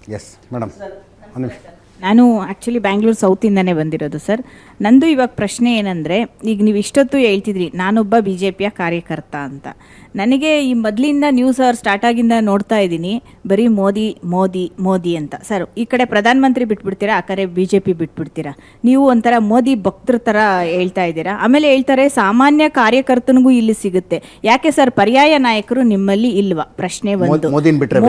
Yes madam ಒಂದು ನಿಮಿಷ ನಾನು ಆ್ಯಕ್ಚುಲಿ ಬ್ಯಾಂಗ್ಳೂರು ಸೌತಿಂದನೇ ಬಂದಿರೋದು ಸರ್ ನಂದು ಇವಾಗ ಪ್ರಶ್ನೆ ಏನಂದರೆ ಈಗ ನೀವು ಇಷ್ಟೊತ್ತು ಹೇಳ್ತಿದ್ರಿ ನಾನೊಬ್ಬ ಬಿ ಜೆ ಪಿಯ ಕಾರ್ಯಕರ್ತ ಅಂತ. ನನಗೆ ಈ ಮೊದಲಿಂದ ನ್ಯೂಸ್ ಅವ್ರು ಸ್ಟಾರ್ಟ್ ಆಗಿಂದ ನೋಡ್ತಾ ಇದ್ದೀನಿ ಬರೀ ಮೋದಿ ಮೋದಿ ಮೋದಿ ಅಂತ. ಸರ್ ಈ ಕಡೆ ಪ್ರಧಾನಮಂತ್ರಿ ಬಿಟ್ಬಿಡ್ತೀರಾ ಆ ಕಡೆ ಬಿ ಜೆ ಪಿ ಬಿಟ್ಬಿಡ್ತೀರಾ? ನೀವು ಒಂಥರ ಮೋದಿ ಭಕ್ತರ ಥರ ಹೇಳ್ತಾ ಇದ್ದೀರಾ? ಆಮೇಲೆ ಹೇಳ್ತಾರೆ ಸಾಮಾನ್ಯ ಕಾರ್ಯಕರ್ತನಿಗೂ ಇಲ್ಲಿ ಸಿಗುತ್ತೆ. ಯಾಕೆ ಸರ್ ಪರ್ಯಾಯ ನಾಯಕರು ನಿಮ್ಮಲ್ಲಿ ಇಲ್ವಾ? ಪ್ರಶ್ನೆ ಒಂದು.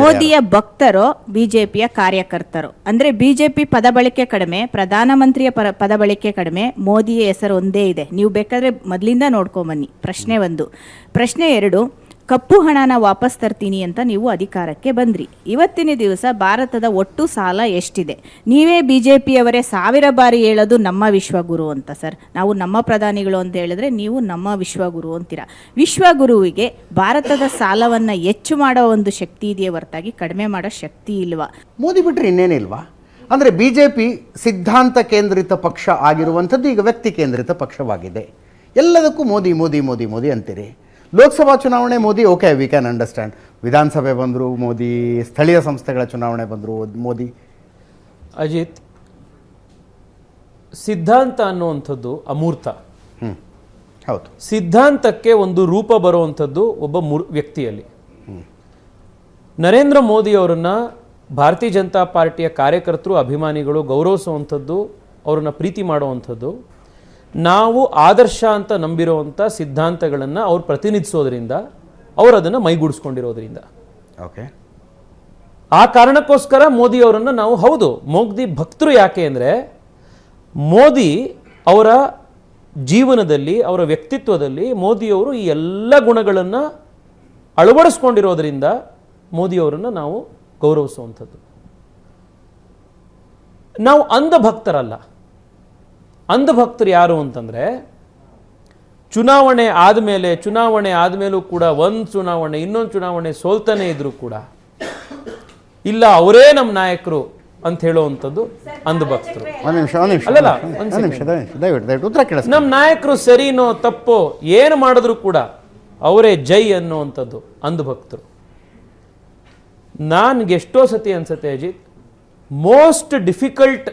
ಮೋದಿಯ ಭಕ್ತರು ಬಿಜೆಪಿಯ ಕಾರ್ಯಕರ್ತರು. ಅಂದ್ರೆ ಬಿಜೆಪಿ ಪದ ಬಳಕೆ ಕಡಿಮೆ, ಪ್ರಧಾನಮಂತ್ರಿಯ ಪರ, ಪದ ಬಳಕೆ ಕಡಿಮೆ, ಮೋದಿಯ ಹೆಸರು ಒಂದೇ ಇದೆ. ನೀವು ಬೇಕಾದ್ರೆ ಮೊದಲಿಂದ ನೋಡ್ಕೊಂಬನ್ನಿ. ಪ್ರಶ್ನೆ ಒಂದು. ಪ್ರಶ್ನೆ ಎರಡು, ಕಪ್ಪು ಹಣನ ವಾಪಸ್ ತರ್ತೀನಿ ಅಂತ ನೀವು ಅಧಿಕಾರಕ್ಕೆ ಬಂದ್ರಿ. ಇವತ್ತಿನ ದಿವಸ ಭಾರತದ ಒಟ್ಟು ಸಾಲ ಎಷ್ಟಿದೆ? ನೀವೇ ಬಿ ಜೆ ಪಿಯವರೇ ಸಾವಿರ ಬಾರಿ ಹೇಳೋದು ನಮ್ಮ ವಿಶ್ವಗುರು ಅಂತ ಸರ್. ನಾವು ನಮ್ಮ ಪ್ರಧಾನಿಗಳು ಅಂತ ಹೇಳಿದ್ರೆ ನೀವು ನಮ್ಮ ವಿಶ್ವಗುರು ಅಂತೀರ. ವಿಶ್ವಗುರುವಿಗೆ ಭಾರತದ ಸಾಲವನ್ನು ಹೆಚ್ಚು ಮಾಡೋ ಒಂದು ಶಕ್ತಿ ಇದೆಯೇ ಹೊರತಾಗಿ ಕಡಿಮೆ ಮಾಡೋ ಶಕ್ತಿ ಇಲ್ವಾ? ಮೋದಿ ಬಿಟ್ಟರೆ ಇನ್ನೇನಿಲ್ವಾ? ಅಂದರೆ ಬಿ ಜೆ ಪಿ ಸಿದ್ಧಾಂತ ಕೇಂದ್ರಿತ ಪಕ್ಷ ಆಗಿರುವಂಥದ್ದು ಈಗ ವ್ಯಕ್ತಿ ಕೇಂದ್ರಿತ ಪಕ್ಷವಾಗಿದೆ. ಎಲ್ಲದಕ್ಕೂ ಮೋದಿ ಮೋದಿ ಮೋದಿ ಮೋದಿ ಅಂತೀರಿ. ಲೋಕಸಭಾ ಚುನಾವಣೆ Modi okay we can understand ವಿಧಾನಸಭೆ ಬಂದರು ಮೋದಿ ಸ್ಥಳೀಯ ಸಂಸ್ಥೆಗಳ ಚುನಾವಣೆ ಬಂದರು ಮೋದಿ. ಅಜಿತ್ ಸಿದ್ಧಾಂತ ಅನ್ನುವಂಥದ್ದು ಅಮೂರ್ತ. ಹ್ಞೂ ಹೌದು. ಸಿದ್ಧಾಂತಕ್ಕೆ ಒಂದು ರೂಪ ಬರುವಂಥದ್ದು ಒಬ್ಬ ಮುರ್ ವ್ಯಕ್ತಿಯಲ್ಲಿ. ನರೇಂದ್ರ ಮೋದಿ ಅವರನ್ನ ಭಾರತೀಯ ಜನತಾ ಪಾರ್ಟಿಯ ಕಾರ್ಯಕರ್ತರು ಅಭಿಮಾನಿಗಳು ಗೌರವಿಸುವಂಥದ್ದು ಅವ್ರನ್ನ ಪ್ರೀತಿ ಮಾಡುವಂಥದ್ದು. ನಾವು ಆದರ್ಶ ಅಂತ ನಂಬಿರುವಂಥ ಸಿದ್ಧಾಂತಗಳನ್ನು ಅವ್ರು ಪ್ರತಿನಿಧಿಸೋದ್ರಿಂದ ಅವರು ಅದನ್ನು ಮೈಗೂಡಿಸ್ಕೊಂಡಿರೋದ್ರಿಂದ. ಓಕೆ ಆ ಕಾರಣಕ್ಕೋಸ್ಕರ ಮೋದಿ ಅವರನ್ನು ನಾವು ಹೌದು ಮೋದಿ ಭಕ್ತರು ಯಾಕೆ ಅಂದರೆ ಮೋದಿ ಅವರ ಜೀವನದಲ್ಲಿ ಅವರ ವ್ಯಕ್ತಿತ್ವದಲ್ಲಿ ಮೋದಿಯವರು ಈ ಎಲ್ಲ ಗುಣಗಳನ್ನು ಅಳವಡಿಸ್ಕೊಂಡಿರೋದ್ರಿಂದ ಮೋದಿಯವರನ್ನು ನಾವು ಗೌರವಿಸುವಂಥದ್ದು. ನಾವು ಅಂಧಭಕ್ತರಲ್ಲ. ಭಕ್ತರಲ್ಲ ಅಂಧ ಭಕ್ತರು ಯಾರು ಅಂತಂದರೆ ಚುನಾವಣೆ ಆದಮೇಲೆ ಚುನಾವಣೆ ಆದಮೇಲೂ ಕೂಡ ಒಂದು ಚುನಾವಣೆ ಇನ್ನೊಂದು ಚುನಾವಣೆ ಸೋಲ್ತಾನೆ ಇದ್ರೂ ಕೂಡ ಇಲ್ಲ ಅವರೇ ನಮ್ಮ ನಾಯಕರು ಅಂತ ಹೇಳುವಂಥದ್ದು ಅಂಧಭಕ್ತರು. ಅಲ್ಲಲ್ಲ, ನಮ್ಮ ನಾಯಕರು ಸರಿನೋ ತಪ್ಪೋ ಏನು ಮಾಡಿದ್ರು ಕೂಡ ಅವರೇ ಜೈ ಅನ್ನುವಂಥದ್ದು ಅಂಧ ಭಕ್ತರು ನನ್ಗೆ ಎಷ್ಟೋ ಸತಿ ಅನ್ಸತ್ತೆ ಅಜಿತ್ ಮೋಸ್ಟ್ ಡಿಫಿಕಲ್ಟ್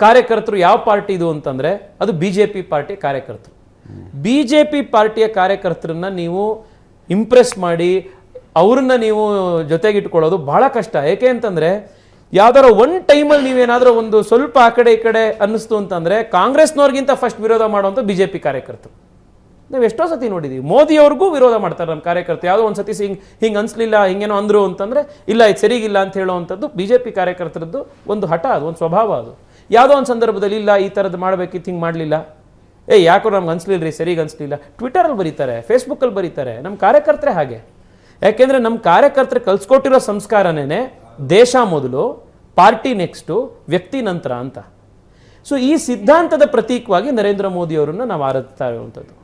ಕಾರ್ಯಕರ್ತರು ಯಾವ ಪಾರ್ಟಿ ಇದು ಅಂತಂದ್ರೆ ಅದು ಬಿ ಜೆ ಪಿ ಪಾರ್ಟಿ ಕಾರ್ಯಕರ್ತರು. ಬಿ ಜೆ ಪಿ ಪಾರ್ಟಿಯ ಕಾರ್ಯಕರ್ತರನ್ನ ನೀವು ಇಂಪ್ರೆಸ್ ಮಾಡಿ ಅವ್ರನ್ನ ನೀವು ಜೊತೆಗಿಟ್ಕೊಳ್ಳೋದು ಬಹಳ ಕಷ್ಟ. ಏಕೆ ಅಂತಂದ್ರೆ ಯಾವ್ದಾರ ಒನ್ ಟೈಮಲ್ಲಿ ನೀವೇನಾದ್ರೂ ಒಂದು ಸ್ವಲ್ಪ ಆ ಕಡೆ ಈ ಕಡೆ ಅನ್ನಿಸ್ತು ಅಂತಂದರೆ ಕಾಂಗ್ರೆಸ್ನವ್ರಿಗಿಂತ ಫಸ್ಟ್ ವಿರೋಧ ಮಾಡುವಂಥ ಬಿ ಜೆ ಪಿ ಕಾರ್ಯಕರ್ತರು. ನಾವು ಎಷ್ಟೋ ಸತಿ ನೋಡಿದೀವಿ. ಮೋದಿ ಅವ್ರಿಗೂ ವಿರೋಧ ಮಾಡ್ತಾರೆ ನಮ್ಮ ಕಾರ್ಯಕರ್ತರು. ಯಾವುದೋ ಒಂದು ಸತಿ ಹಿಂಗೆ ಹಿಂಗೆ ಅನ್ಸ್ಲಿಲ್ಲ, ಹಿಂಗೇನೋ ಅಂದ್ರು ಅಂತಂದ್ರೆ, ಇಲ್ಲ ಇದು ಸರಿಗಿಲ್ಲ ಅಂತ ಹೇಳೋವಂಥದ್ದು ಬಿ ಜೆ ಪಿ ಕಾರ್ಯಕರ್ತರದ್ದು ಒಂದು ಹಠ ಅದು, ಒಂದು ಸ್ವಭಾವ ಅದು. ಯಾವುದೋ ಒಂದು ಸಂದರ್ಭದಲ್ಲಿ, ಇಲ್ಲ ಈ ಥರದ್ದು ಮಾಡಬೇಕಿತ್ತು ಹಿಂಗೆ ಮಾಡಲಿಲ್ಲ. ಏ, ಯಾಕೋ ನಮ್ಗೆ ಅನ್ಸ್ಲಿಲ್ಲ ರೀ ಸರಿಗೆ ಅನ್ಸ್ಲಿಲ್ಲ. ಟ್ವಿಟರಲ್ಲಿ ಬರೀತಾರೆ ಫೇಸ್ಬುಕ್ಕಲ್ಲಿ ಬರೀತಾರೆ. ನಮ್ಮ ಕಾರ್ಯಕರ್ತರೇ ಹಾಗೆ. ಯಾಕೆಂದರೆ ನಮ್ಮ ಕಾರ್ಯಕರ್ತರು ಕಲ್ಸ್ಕೊಟ್ಟಿರೋ ಸಂಸ್ಕಾರನೇ ದೇಶ ಮೊದಲು, ಪಾರ್ಟಿ ನೆಕ್ಸ್ಟು, ವ್ಯಕ್ತಿ ನಂತರ ಅಂತ. ಸೊ ಈ ಸಿದ್ಧಾಂತದ ಪ್ರತೀಕವಾಗಿ ನರೇಂದ್ರ ಮೋದಿ ಅವರನ್ನು ನಾವು ಆರಾಧಿಸ್ತಾ ಇರುವಂಥದ್ದು.